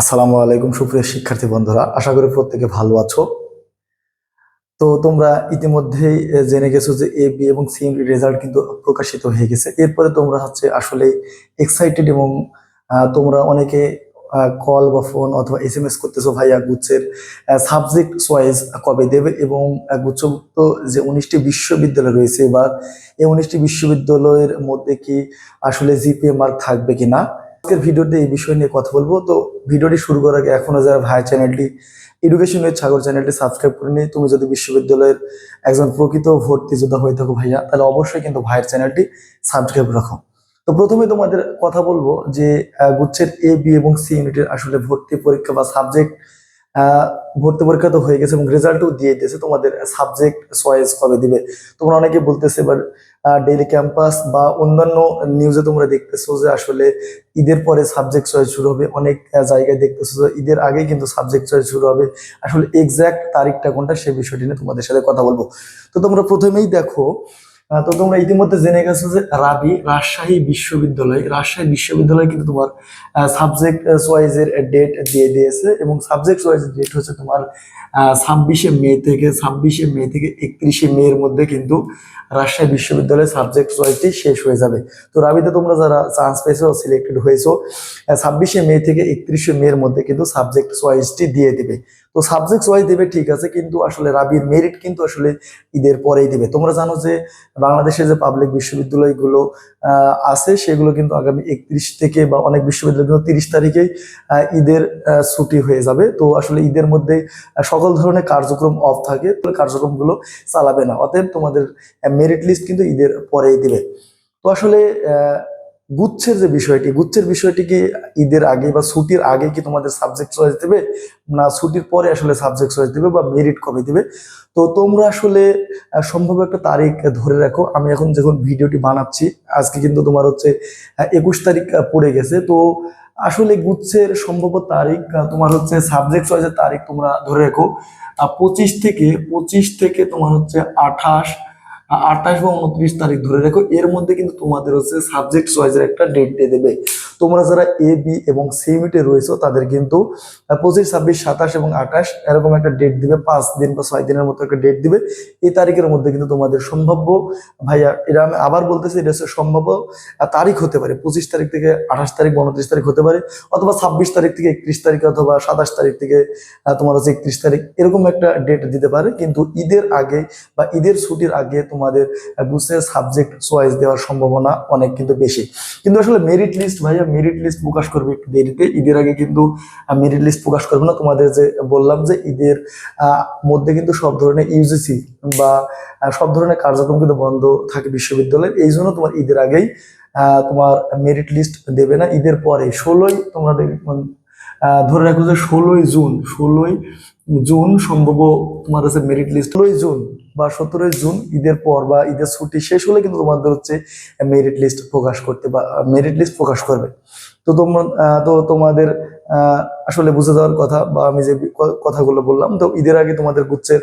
আসসালামু আলাইকুম, সুপ্রিয় শিক্ষার্থী বন্ধুরা। আশা করি প্রত্যেকে ভালো আছো। তো তোমরা ইতিমধ্যেই জেনে গেছো যে এ বি এবং সি রেজাল্ট কিন্তু প্রকাশিত হয়ে গেছে। এরপরে তোমরা হচ্ছে আসলে এক্সাইটেড এবং তোমরা অনেকে কল বা ফোন অথবা এস এম এস করতেছো ভাইয়া গুচ্ছের সাবজেক্ট ওয়াইজ কবে দেবে এবং গুচ্ছভুক্ত যে উনিশটি বিশ্ববিদ্যালয় রয়েছে, এবার এই উনিশটি বিশ্ববিদ্যালয়ের মধ্যে কি আসলে জিপিএ মার্ক থাকবে কিনা? আজকের ভিডিওতে এই বিষয় নিয়ে কথা বলব। তো ভিডিওটি শুরু করার আগে এখনও যারা ভাই চ্যানেলটি এডুকেশন উইথ সাগর চ্যানেলটি সাবস্ক্রাইব করে নিয়ে তুমি যদি বিশ্ববিদ্যালয়ের একজন প্রকৃত ভর্তি যোদ্ধা হয়ে থাকো ভাইয়া, তাহলে অবশ্যই কিন্তু ভাইয়ের চ্যানেলটি সাবস্ক্রাইব রাখো। তো প্রথমে তোমাদের কথা বলব যে গুচ্ছের এ বি এবং সি ইউনিটের আসলে ভর্তি পরীক্ষা বা সাবজেক্ট ভর্তি পরীক্ষা তো হয়ে গেছে এবং রেজাল্টও দিয়ে দিয়েছে। তোমাদের সাবজেক্ট চয়েস কবে দিবে? তোমরা অনেকে বলতেছে এবার ডেইলি ক্যাম্পাস বা অন্যান্য নিউজে তোমরা দেখতেছো যে আসলে ঈদের পরে সাবজেক্ট চয়েস শুরু হবে। অনেক জায়গায় দেখতেছো যে ঈদের আগেই কিন্তু সাবজেক্ট চয়েস শুরু হবে। আসলে এক্স্যাক্ট তারিখটা কোনটা সে বিষয়টি নিয়ে তোমাদের সাথে কথা বলব। তো তোমরা প্রথমেই দেখো তো তোমরা ইতিমধ্যে জেনে গেছো যে রাবি রাজশাহী বিশ্ববিদ্যালয় রাজশাহী বিশ্ববিদ্যালয় কিন্তু তোমার সাবজেক্ট চয়েসের ডেট দিয়ে দিয়েছে এবং সাবজেক্ট চয়েসের ডেট হচ্ছে তোমার ছাব্বিশে মে থেকে, ছাব্বিশে মে থেকে একত্রিশে মে এর মধ্যে কিন্তু রাজশাহী বিশ্ববিদ্যালয়ের সাবজেক্ট চয়েসটি শেষ হয়ে যাবে। তো রাবিতে তোমরা যারা চান্স পেয়েছ সিলেক্টেড হয়েছো ছাব্বিশে মে থেকে একত্রিশে মে এর মধ্যে কিন্তু সাবজেক্ট চয়েসটি দিয়ে দিবে। তো সাবজেক্ট চয়েস দেবে ঠিক আছে, কিন্তু আসলে রাবির মেরিট কিন্তু আসলে ঈদের পরেই দেবে। তোমরা জানো যে বাংলাদেশে যে পাবলিক বিশ্ববিদ্যালয়গুলো আছে, সেগুলো কিন্তু আগামী একত্রিশ থেকে বা অনেক বিশ্ববিদ্যালয় কিন্তু তিরিশ তারিখেই ঈদের ছুটি হয়ে যাবে। তো আসলে ঈদের মধ্যে সকল ধরনের কার্যক্রম অফ থাকে তো কার্যক্রমগুলো চালাবে না। অতএব তোমাদের মেরিট লিস্ট কিন্তু ঈদের পরেই দিবে। তো আসলে গুচ্ছের যে বিষয়টি, গুচ্ছের বিষয়টি কি ঈদের আগে বা ছুটির আগে কি তোমাদের সাবজেক্ট চয়েস দেবে? না, ছুটির পরে আসলে সাবজেক্ট চয়েস দেবে বা মেরিট কবে দেবে? তো তোমরা আসলে সম্ভব একটা তারিখ ধরে রাখো। আমি এখন যখন ভিডিওটি বানাচ্ছি, আজকে কিন্তু তোমার হচ্ছে একুশ তারিখ পড়ে গেছে। তো আসলে গুচ্ছের সম্ভব তারিখ তোমার হচ্ছে সাবজেক্ট চয়েসের তারিখ তোমরা ধরে রাখো। পঁচিশ থেকে পঁচিশ থেকে তোমার হচ্ছে আঠাশ আঠাশ বা উনত্রিশ তারিখ ধরে রেখো। এর মধ্যে কিন্তু তোমাদের হচ্ছে সাবজেক্ট চয়েসের একটা ডেট দিয়ে দেবে। তোমরা যারা এ বি এবং সিমিটে রয়েছে, তাদের কিন্তু পঁচিশ, ছাব্বিশ, সাতাশ এবং আঠাশ এরকম একটা ডেট দিবে। পাঁচ দিন বা ছয় দিনের মতো একটা ডেট দিবে। এই তারিখের মধ্যে কিন্তু তোমাদের সম্ভাব্য, ভাইয়া, এটা আমি আবার বলতেছি, এটা হচ্ছে সম্ভাব্য তারিখ হতে পারে। পঁচিশ তারিখ থেকে আঠাশ তারিখ বা উনত্রিশ তারিখ হতে পারে অথবা ছাব্বিশ তারিখ থেকে একত্রিশ তারিখ অথবা সাতাশ তারিখ থেকে তোমার হচ্ছে একত্রিশ তারিখ এরকম একটা ডেট দিতে পারে। কিন্তু ঈদের আগে বা ঈদের ছুটির আগে তোমাদের বুঝতে সাবজেক্ট চয়েস দেওয়ার সম্ভাবনা অনেক কিন্তু বেশি। কিন্তু আসলে মেরিট লিস্ট ভাইয়া মেরিট লিস্ট প্রকাশ করবে একটু দেরিতে। ঈদের আগে কিন্তু মেরিট লিস্ট প্রকাশ করবে না। তোমাদের যে বললাম যে ঈদের মধ্যে কিন্তু সব ধরনের ইউজিসি বা সব ধরনের কার্যক্রম কিন্তু বন্ধ থাকে বিশ্ববিদ্যালয়ের এই জন্য তোমার ঈদের আগেই তোমার মেরিট লিস্ট দেবে না। ঈদের পরে ষোলোই তোমরা দেখ- ধরে রাখো যে ষোলোই জুন ষোলোই জুন সম্ভব তোমার হচ্ছে মেরিট লিস্ট ষোলোই জুন বা সতেরোই জুন ঈদের পর বা ঈদের ছুটি শেষ হলে কিন্তু তোমাদের হচ্ছে মেরিট লিস্ট প্রকাশ করতে বা মেরিট লিস্ট প্রকাশ করবে। তো তোমরা তো তোমাদের আসলে বুঝে দেওয়ার কথা বা আমি যে কথাগুলো বললাম, তো ঈদের আগে তোমাদের গুচ্ছের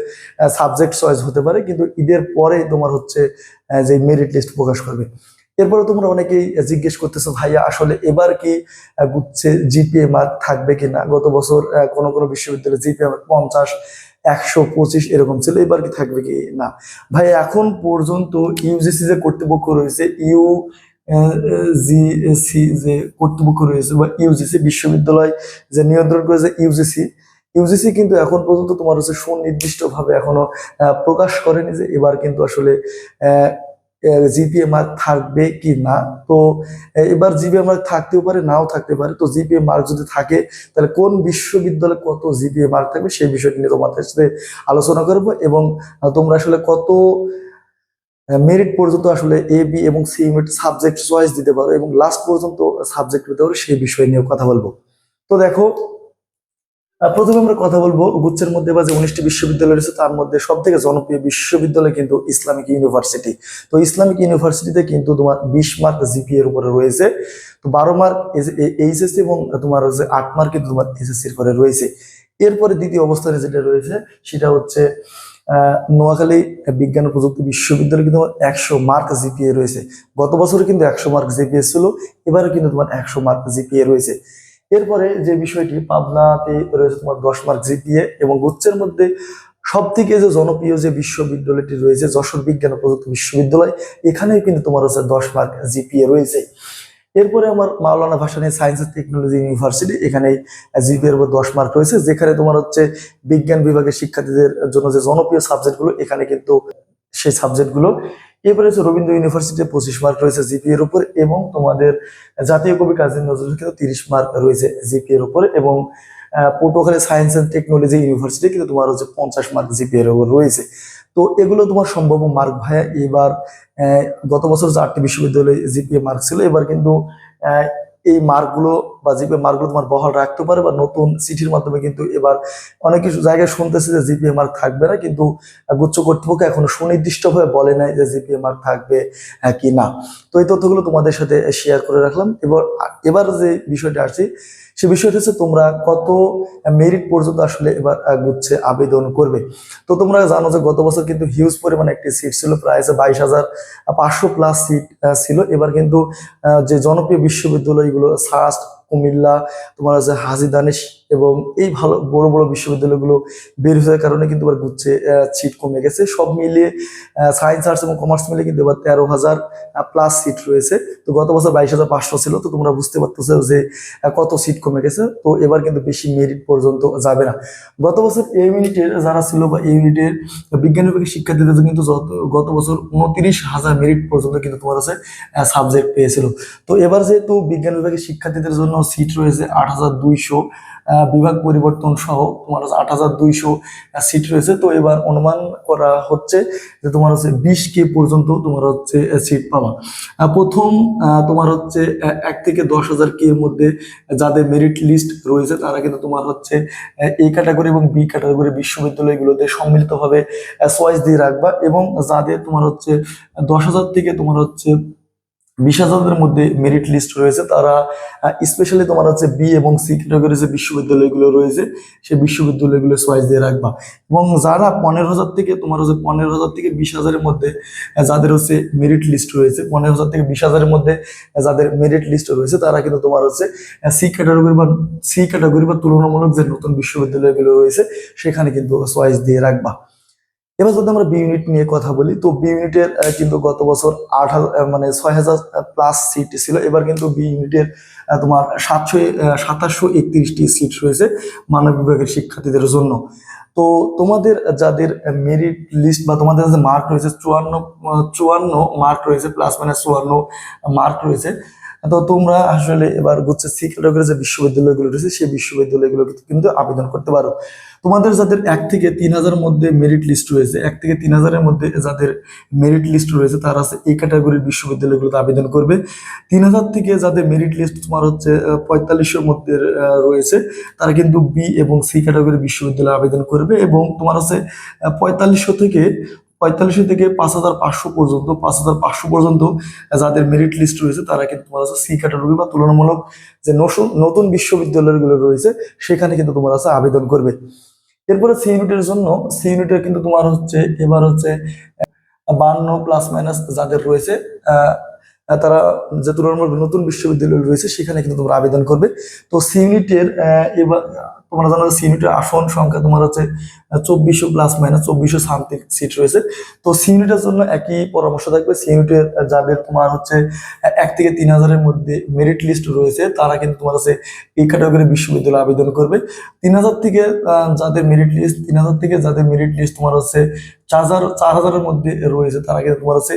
সাবজেক্ট চয়েস হতে পারে, কিন্তু ঈদের পরে তোমার হচ্ছে যে মেরিট লিস্ট প্রকাশ করবে। এরপরে তোমরা অনেকেই জিজ্ঞেস করতেছো, ভাইয়া, আসলে এবার কি গুচ্ছে, জিপিএ মার্ক থাকবে কিনা গত বছর কোনো কোনো বিশ্ববিদ্যালয়ে জিপিএ মার্ক পঞ্চাশ, একশো পঁচিশ এরকম ছিল, এবার কি থাকবে কি না? ভাই এখন পর্যন্ত ইউজিসি যে কর্তৃপক্ষ রয়েছে ইউ জিসি যে কর্তৃপক্ষ রয়েছে বা ইউজিসি বিশ্ববিদ্যালয় যে নিয়ন্ত্রণ করেছে, ইউজিসি ইউজিসি কিন্তু এখন পর্যন্ত তোমার হচ্ছে সুনির্দিষ্টভাবে এখনও প্রকাশ করেনি যে এবার কিন্তু আসলে জিপিএ মার্ক থাকবে কি না? তো এবার জিপিএ মার্ক থাকতেও পারে, নাও থাকতে পারে। তো জিপিএ মার্ক যদি থাকে, তাহলে কোন বিশ্ববিদ্যালয়ে কত জিপিএ মার্ক থাকবে সেই বিষয়টি নিয়ে তোমাদের সাথে আলোচনা করব এবং তোমরা আসলে কত মেরিট পর্যন্ত আসলে এ বি এবং সি ইউনিট সাবজেক্ট চয়েস দিতে পারো এবং লাস্ট পর্যন্ত সাবজেক্ট দিতে পারো সেই বিষয় নিয়ে কথা বলব। তো দেখো প্রথমে আমরা কথা বলব গুচ্ছের মধ্যে বা যে উনিশটি বিশ্ববিদ্যালয় রয়েছে, তার মধ্যে সব থেকে জনপ্রিয় বিশ্ববিদ্যালয় কিন্তু ইসলামিক ইউনিভার্সিটি। তো ইসলামিক ইউনিভার্সিটিতে কিন্তু তোমার বিশ মার্ক জিপি এর উপরে রয়েছে। তো বারো মার্ক এইচএসসি এবং তোমার হচ্ছে আট মার্ক কিন্তু তোমার এসএসসির পরে রয়েছে। এরপরে দ্বিতীয় অবস্থানে যেটা রয়েছে, সেটা হচ্ছে নোয়াখালী বিজ্ঞান ও প্রযুক্তি বিশ্ববিদ্যালয় কিন্তু তোমার একশো মার্ক জিপিএ রয়েছে। গত বছর কিন্তু একশো মার্ক জিপিএ ছিল এবারে কিন্তু তোমার একশো মার্ক জিপিএ রয়েছে। এরপরে যে বিষয়টি পাবনাতে রয়েছে তোমার দশ মার্ক জিপিএ এবং গুচ্ছের মধ্যে সব থেকে যে জনপ্রিয় যে বিশ্ববিদ্যালয়টি রয়েছে যশোর বিজ্ঞান ও প্রযুক্তি বিশ্ববিদ্যালয়, এখানেও কিন্তু তোমার হচ্ছে দশ মার্ক জিপিএ রয়েছে। এরপরে আমার Maulana Bhasani science and technology university এখানে জিপিএর উপর দশ মার্ক রয়েছে, যেখানে তোমার হচ্ছে বিজ্ঞান বিভাগের শিক্ষার্থীদের জন্য যে জনপ্রিয় সাবজেক্টগুলো এখানে কিন্তু সেই সাবজেক্টগুলো এরপরে হচ্ছে রবীন্দ্র ইউনিভার্সিটিতে পঁচিশ মার্ক রয়েছে জিপি এর উপর এবং তোমাদের জাতীয় কবি কাজী নজরুল কিন্তু তিরিশ মার্ক রয়েছে জিপি এর উপর এবং Patuakhali science and technology university কিন্তু তোমার হচ্ছে পঞ্চাশ মার্ক জিপি এর উপর রয়েছে। তো এগুলো তোমার সম্ভাব্য মার্ক ভাইয়া, এবার গত বছর চারটি বিশ্ববিদ্যালয়ে জিপিএ মার্ক ছিল, এবার কিন্তু এই মার্কগুলো বা জিপিএ মার্কগুলো তোমার বহাল রাখতে পারে বা নতুন চিঠির মাধ্যমে কিন্তু এবার অনেক কিছু জায়গায় শুনতেছে যে জিপিএ মার্ক থাকবে না, কিন্তু গুচ্ছ কর্তৃপক্ষ এখনও সুনির্দিষ্টভাবে বলে নাই যে জিপিএ মার্ক থাকবে কি না। তো এই তথ্যগুলো তোমাদের সাথে শেয়ার করে রাখলাম। এবার এবার যে বিষয়টা আসছে, সে বিষয়টা হচ্ছে তোমরা কত মেরিট পর্যন্ত আসলে এবার গুচ্ছে আবেদন করবে। তো তোমরা জানো যে গত বছর কিন্তু হিউজ পরিমাণে একটি সিট ছিল প্রায় বাইশ হাজার পাঁচশো প্লাস সিট ছিল। এবার কিন্তু যে জনপ্রিয় বিশ্ববিদ্যালয়গুলো সাস্ট কুমিল্লা তোমার আছে হাজি দানিশ এবং এই ভালো, বড় বড় বিশ্ববিদ্যালয়গুলো বের হওয়ার কারণে কিন্তু এবার ঘুরছে সিট কমে গেছে। সব মিলিয়ে সায়েন্স আর্টস এবং কমার্স মিলিয়ে কিন্তু এবার তেরো হাজার প্লাস সিট রয়েছে। তো গত বছর বাইশ হাজার পাঁচশো ছিল, তো তোমরা বুঝতে পারতেছো যে কত সিট কমে গেছে। তো এবার কিন্তু বেশি মেরিট পর্যন্ত যাবে না। গত বছর এই ইউনিটের যারা ছিল বা এই ইউনিটের বিজ্ঞান বিভাগের শিক্ষার্থীদের কিন্তু গত বছর উনত্রিশ হাজার মেরিট পর্যন্ত কিন্তু তোমার কাছে সাবজেক্ট পেয়েছিল। তো এবার যেহেতু বিজ্ঞান বিভাগের শিক্ষার্থীদের জন্য সিট রয়েছে আট হাজার দুইশো বিভাগ পরিবর্তন সহ তোমার হচ্ছে আট হাজার দুইশো সিট রয়েছে। তো এবার অনুমান করা হচ্ছে যে তোমার হচ্ছে বিশ কে পর্যন্ত তোমার হচ্ছে সিট পাওয়া প্রথম তোমার হচ্ছে এক থেকে দশ হাজার কে এর মধ্যে যাদের মেরিট লিস্ট রয়েছে, তারা কিন্তু তোমার হচ্ছে এ ক্যাটাগরি এবং বি ক্যাটাগরি বিশ্ববিদ্যালয়গুলোতে সম্মিলিতভাবে চয়েস দিয়ে রাখবা এবং যাদের তোমার হচ্ছে দশ হাজার থেকে তোমার হচ্ছে বিশ হাজারের মধ্যে মেরিট লিস্ট রয়েছে। তারা স্পেশালি তোমার হচ্ছে বি এবং সি ক্যাটাগরি যে বিশ্ববিদ্যালয়গুলো রয়েছে সেই বিশ্ববিদ্যালয়গুলো চয়েস দিয়ে রাখবা। এবং যারা পনেরো হাজার থেকে তোমার হচ্ছে পনেরো হাজার থেকে বিশ হাজারের মধ্যে যাদের হচ্ছে মেরিট লিস্ট রয়েছে, পনেরো হাজার থেকে বিশ হাজারের মধ্যে যাদের মেরিট লিস্ট রয়েছে, তারা কিন্তু তোমার হচ্ছে সি ক্যাটাগরি বা সি ক্যাটাগরি বা তুলনামূলক যে নতুন বিশ্ববিদ্যালয়গুলো রয়েছে, সেখানে কিন্তু চয়েস দিয়ে রাখবা। এবার যদি আমরা বি ইউনিট নিয়ে কথা বলি, তো বি ইউনিটের কিন্তু গত বছর আট মানে ছয় হাজার প্লাস সিট ছিল। এবার কিন্তু বি ইউনিটের তোমার সাতশো সাতাশশো একত্রিশটি সিট রয়েছে মানব বিভাগের শিক্ষার্থীদের জন্য। তো তোমাদের যাদের মেরিট লিস্ট বা তোমাদের যে মার্ক রয়েছে, চুয়ান্ন চুয়ান্ন মার্ক রয়েছে প্লাস মানে চুয়ান্ন মার্ক রয়েছে তো তোমরা আসলে এবার গুচ্ছে সি যে বিশ্ববিদ্যালয়গুলো রয়েছে, সেই বিশ্ববিদ্যালয়গুলো কিন্তু আবেদন করতে পারো। তোমাদের যাদের এক থেকে তিন হাজারের মধ্যে মেরিট লিস্ট রয়েছে, এক থেকে তিন হাজারের মধ্যে যাদের মেরিট লিস্ট রয়েছে, তারা এই ক্যাটাগরির বিশ্ববিদ্যালয়গুলোতে আবেদন করবে। তিন হাজার থেকে যাদের মেরিট লিস্ট তোমার হচ্ছে পঁয়তাল্লিশের মধ্যে রয়েছে, তারা কিন্তু বি এবং সি ক্যাটাগরির বিশ্ববিদ্যালয়ে আবেদন করবে এবং তোমার হচ্ছে পঁয়তাল্লিশশো থেকে পঁয়তাল্লিশশো থেকে পাঁচ হাজার পাঁচশো পর্যন্ত, পাঁচ হাজার পাঁচশো পর্যন্ত যাদের মেরিট লিস্ট রয়েছে, তারা কিন্তু তোমার হচ্ছে সি ক্যাটাগরি বা তুলনামূলক যে নতুন বিশ্ববিদ্যালয়গুলো রয়েছে, সেখানে কিন্তু তোমার হচ্ছে আবেদন করবে। এরপরে সি ইউনিটের জন্য সি ইউনিটের কিন্তু তোমার হচ্ছে, এবার হচ্ছে বান্ন প্লাস মাইনাস যাদের রয়েছে তারা যে তুলনামূলক নতুন বিশ্ববিদ্যালয় রয়েছে, সেখানে কিন্তু তোমরা আবেদন করবে। তো সি ইউনিটের এবার তোমরা জানো সি ইউনিটের আসন সংখ্যা তোমার হচ্ছে চব্বিশশো প্লাস মাইনাস চব্বিশশো সামথিং সিট রয়েছে। তো সি ইউনিটের জন্য একই পরামর্শ থাকবে। সি ইউনিটের যাদের তোমার হচ্ছে এক থেকে তিন হাজারের মধ্যে মেরিট লিস্ট রয়েছে, তারা কিন্তু তোমার হচ্ছে এই ক্যাটাগরি বিশ্ববিদ্যালয়ে আবেদন করবে। তিন হাজার থেকে যাদের মেরিট লিস্ট তিন হাজার থেকে যাদের মেরিট লিস্ট তোমার হচ্ছে চার হাজার, চার হাজারের মধ্যে রয়েছে, তারা কিন্তু তোমার হচ্ছে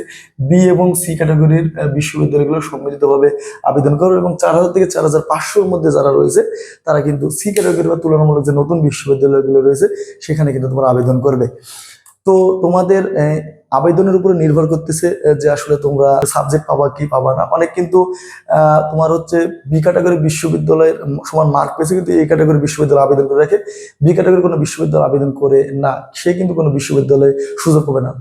বি এবং সি ক্যাটাগরির বিশ্ববিদ্যালয়গুলো সম্মিলিতভাবে আবেদন করবে এবং চার হাজার থেকে চার হাজার পাঁচশোর মধ্যে যারা রয়েছে, তারা কিন্তু সি ক্যাটাগরি বা তুলনামূলক যে নতুন বিশ্ববিদ্যালয়গুলো রয়েছে, সেখানে কিন্তু তোমরা আবেদন করবে। তো তোমাদের আবেদনের উপরে নির্ভর করতেছে যে আসলে তোমরা সাবজেক্ট পাবা কি পাবা না। অনেক কিন্তু তোমার হচ্ছে বি ক্যাটাগরি বিশ্ববিদ্যালয়ের সমান মার্ক পেয়েছে, কিন্তু এই ক্যাটাগরি বিশ্ববিদ্যালয় আবেদন করে রাখে। বি ক্যাটাগরি কোনো বিশ্ববিদ্যালয় আবেদন করে না, সে কিন্তু কোনো বিশ্ববিদ্যালয়ে সুযোগ পাবে না।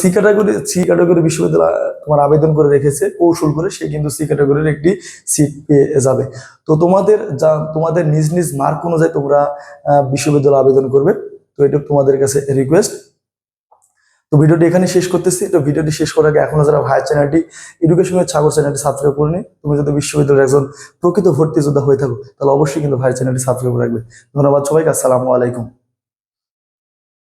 সি ক্যাটাগরি সি ক্যাটাগরি বিশ্ববিদ্যালয় তোমার আবেদন করে রেখেছে, কৌশল করে সে কিন্তু সি ক্যাটাগরির একটি সিট পেয়ে যাবে। তো তোমাদের যা, তোমাদের নিজ নিজ মার্ক অনুযায়ী তোমরা বিশ্ববিদ্যালয় আবেদন করবে। তো এটা তোমাদের কাছে রিকোয়েস্ট তো ভিডিওটি এখানে শেষ করতেছি। তো ভিডিওটি শেষ করার আগে এখনও যারা ভাইয়ের চ্যানেলটি এডুকেশনের ছাগল চ্যানেলটি সাবস্ক্রাইব করে নি তুমি যদি বিশ্ববিদ্যালয়ের একজন প্রকৃত ভর্তি যোদ্ধা হয়ে থাকো, তাহলে অবশ্যই কিন্তু ভাইয়ের চ্যানেলটি সাবস্ক্রাইব রাখবে। ধন্যবাদ সবাইকে, আসসালামু আলাইকুম।